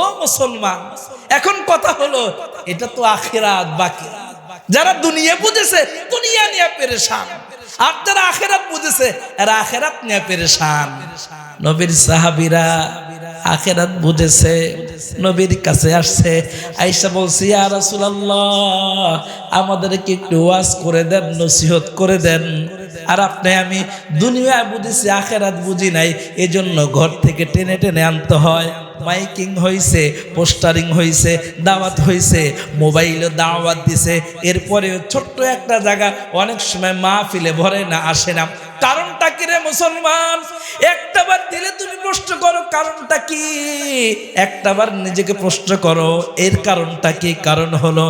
ও মুসলমান, এখন কথা হলো, এটা তো আখেরাত বাকি। যারা দুনিয়া বুঝেছে, দুনিয়া নিয়ে পেরেশান। আর যারা আখেরাত বুঝেছে, এরা আখেরাত নিয়ে পেরেশান। নবীর সাহাবিরা আখেরাত বুঝেছে, নবীর কাছে আসছে আইসা বলছি রাসূলুল্লাহ, আমাদেরকে একটু ওয়াজ করে দেন, নসিহত করে দেন। আর আপনি, আমি দুনিয়া বুঝেছি, আখেরাত বুঝি নাই, এজন্য ঘর থেকে টেনে টেনে আনতে হয়। মাইকিং হয়েছে পোস্টারিং হয়েছে দাওয়াত হয়েছে মোবাইলে দাওয়াত দিছে। এরপরে ছোট্ট একটা জায়গা, অনেক সময় মাহফিলে ভরে না, আসে না। মুসলমান একটাবার দিলে তুমি প্রশ্ন করো, কারণটা কি? একটাবার নিজেকে প্রশ্ন করো, এর কারণটা কি? কারণ হলো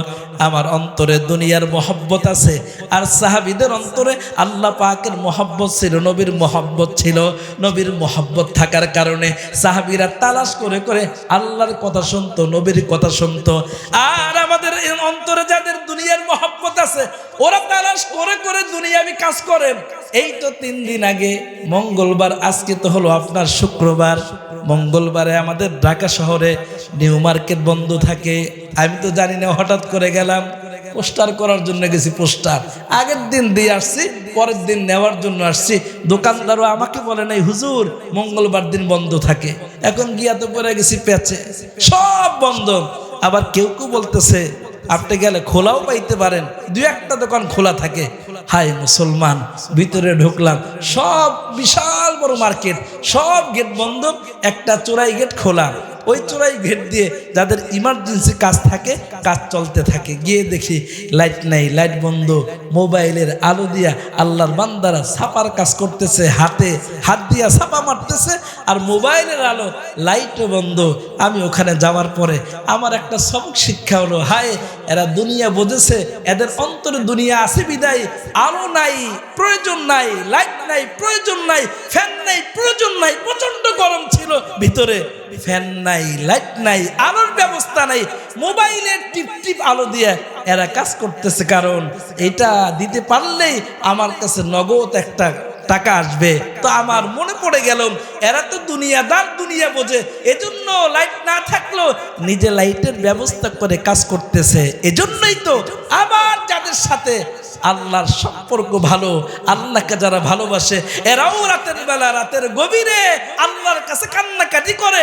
আমার অন্তরে দুনিয়ার মহব্বত আছে, আর সাহাবিদের অন্তরে আল্লাহ পাকের মহব্বত ছিল, নবীর মহব্বত ছিল। নবীর মহব্বত থাকার কারণে সাহাবিরা তালাশ করে করে আল্লাহর কথা শুনতো, নবীর কথা শুনতো। আর আমাদের অন্তরে যাদের দুনিয়ার মহব্বত আছে, ওরা তালাশ করে করে দুনিয়াবি কাজ করেন। এই তো তিন দিন আগে মঙ্গলবার, আজকে তো হলো আপনার শুক্রবার। মঙ্গলবারে আমাদের ঢাকা শহরে নিউ মার্কেট বন্ধ থাকে। আমি তো জানি না, হঠাৎ করে গেলাম। পোস্টার করার জন্য গেছি পোস্টার। আগের দিন দিয়ে আসছি, পরের দিন নেওয়ার জন্য আসছি। দোকানদারও আমাকে বলে নাই, হুজুর, মঙ্গলবার দিন বন্ধ থাকে। এখন গিয়া তো পরে গেছি পেঁচে সব বন্ধ। আবার কেউ কেউ বলতেছে, আপনি গেলে খোলাও পাইতে পারেন। দু একটা দোকান খোলা থাকে। হাই মুসলমান, ভিতরে ঢুকলাম। সব বিশাল বড় মার্কেট, সব গেট বন্ধ, একটা চোরাই গেট খোলা। ওই চোরাই গেট দিয়ে যাদের ইমার্জেন্সি কাজ থাকে, কাজ চলতে থাকে। গিয়ে দেখি লাইট নাই লাইট বন্ধ, মোবাইলের আলো দিয়া আল্লাহর বান্দারা ছাপার কাজ করতেছে, হাতে হাত দিয়া ছাপা মারতেছে, আর মোবাইলের আলো লাইটও বন্ধ। আমি ওখানে যাওয়ার পরে আমার একটা সবক শিক্ষা হলো, হায়, এরা দুনিয়া বোঝেছে, এদের অন্তরে দুনিয়া আছে বিদায়, আলো নাই, প্রয়োজন নাই লাইট নাই, প্রয়োজন নাই ফ্যান নাই, প্রয়োজন নাই প্রচণ্ড গরম ছিল ভিতরে। ফ্যান নাই, লাইট নাই, আলোর ব্যবস্থা নাই, মোবাইলের টিপ টিপ আলো দিয়ে এরা কাজ করতেছে। কারণ এটা দিতে পারলেই আমার কাছে নগদ একটা টাকা আসবে। তো আমার মনে পড়ে গেল, এরা তো দুনিয়া দুনিয়াদার দুনিয়া বোঝে, এজন্য লাইট না থাকল নিজে লাইটের ব্যবস্থা করে কাজ করতেছে। এজন্যই তো আবার যাদের সাথে আল্লাহর সম্পর্ক ভালো, আল্লাহকে যারা ভালোবাসে, এরাও রাতের বেলা, রাতের গভীরে আল্লাহর কাছে কান্নাকাটি করে।